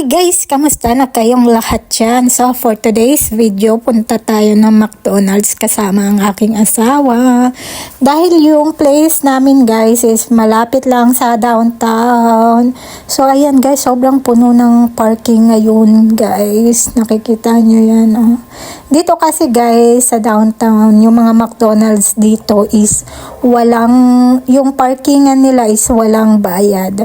Hi guys, kamusta na kayong lahat dyan? So for today's video, punta tayo ng McDonald's kasama ang aking asawa. Dahil yung place namin guys is malapit lang sa downtown. So ayan guys, sobrang puno ng parking ngayon guys. Nakikita nyo yan oh. Dito kasi guys sa downtown, yung mga McDonald's dito is walang, yung parkingan nila is walang bayad.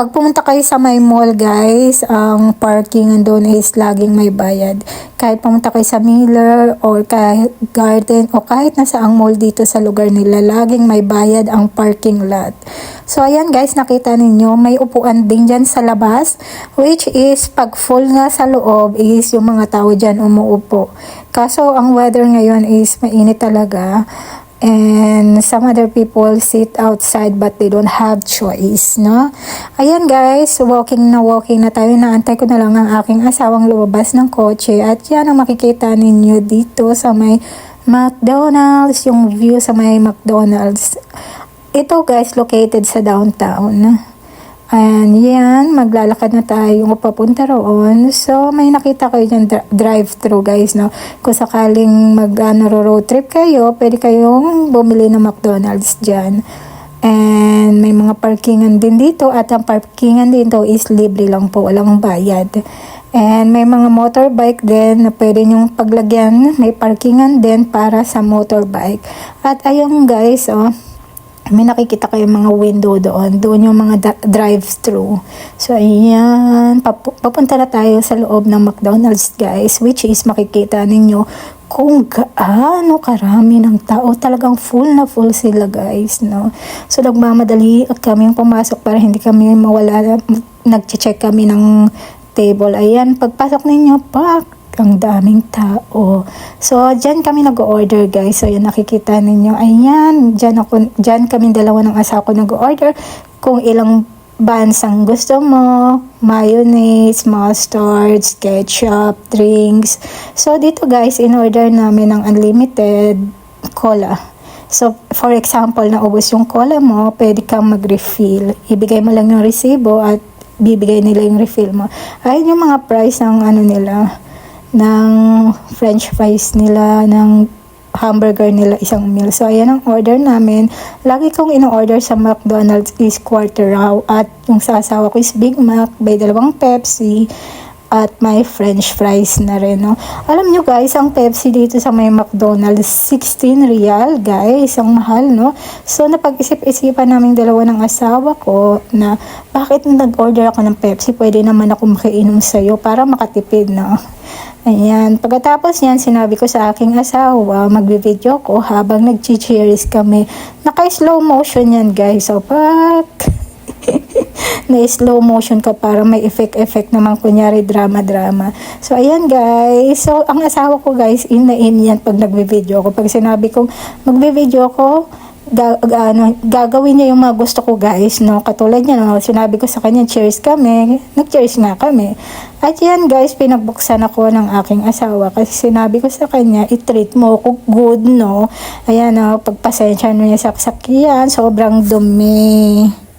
Pag pumunta kayo sa may mall guys, ang parking doon is laging may bayad. Kahit pumunta kayo sa Miller or kahit Garden o kahit nasa ang mall dito sa lugar nila, laging may bayad ang parking lot. So ayan guys, nakita ninyo, may upuan din dyan sa labas, which is pag full nga sa loob is yung mga tao dyan umuupo. Kaso ang weather ngayon is mainit talaga and some other people sit outside but they don't have choice, no? Ayan guys, walking na walking na tayo. Naantay ko na lang ang aking asawang lumabas ng kotse at yan ang makikita ninyo dito sa may McDonald's, yung view sa may McDonald's. Ito guys, located sa downtown. And yan, maglalakad na tayo papunta roon. So, may nakita kayo dyan dri- drive-thru guys, no? Kung sakaling mag ano, road trip kayo, pwede kayong bumili ng McDonald's dyan. And may mga parkingan din dito at ang parkingan dito is libre lang po, walang bayad. And may mga motorbike din na pwede nyong paglagyan. May parkingan din para sa motorbike. At ayun guys, oh, may nakikita kayo mga window doon. Doon yung mga drive-thru. So, ayan. Papu- papunta na tayo sa loob ng McDonald's, guys. Which is makikita ninyo kung gaano karami ng tao. Talagang full na full sila, guys. No? So, nagmamadali at kami pumasok para hindi kami mawala. Nag-check kami ng table. Ayan, pagpasok ninyo, pak, ang daming tao. So, dyan kami nag-order guys. So, yun nakikita ninyo. Ayan, dyan, ako, dyan kami dalawa ng asawa ko nag-order. Kung ilang buns ang gusto mo, mayonnaise, mustard, ketchup, drinks. So, dito guys, in-order namin ng unlimited cola. So, for example, naubos yung cola mo, pwede kang mag-refill. Ibigay mo lang yung resibo at bibigay nila yung refill mo. Ayun yung mga price ng ano nila, ng french fries nila, ng hamburger nila isang meal. So, ayan ang order namin. Lagi kong ino-order sa McDonald's is quarter raw at yung sa asawa ko is Big Mac, by dalawang Pepsi at may french fries na rin, no? Alam nyo guys, ang Pepsi dito sa may McDonald's, 16 real, guys. Ang mahal, no? So, napag-isip-isipan namin dalawa ng asawa ko na bakit nag-order ako ng Pepsi, pwede naman ako makiinom sa'yo para makatipid, no? Ayan. Pagkatapos yan, sinabi ko sa aking asawa, magbe-video ko habang nag-cheers kami. Naka-slow motion yan, guys. So, pak! Na slow motion ka para may effect-effect naman kunyari drama-drama. So, ayan guys. So, ang asawa ko guys, in na in yan pag nagbe-video ko. Pag sinabi kong magbe-video ko, ga, ano, gagawin niya yung mga gusto ko guys, no? Katulad niya, no? Sinabi ko sa kanya, cheers kami. Nag-cheers nga kami. At yan guys, pinagbuksan ako ng aking asawa kasi sinabi ko sa kanya, i-treat mo ko good, no? Ayan, no? Pagpasensya niya sa sakyan, sobrang dumi.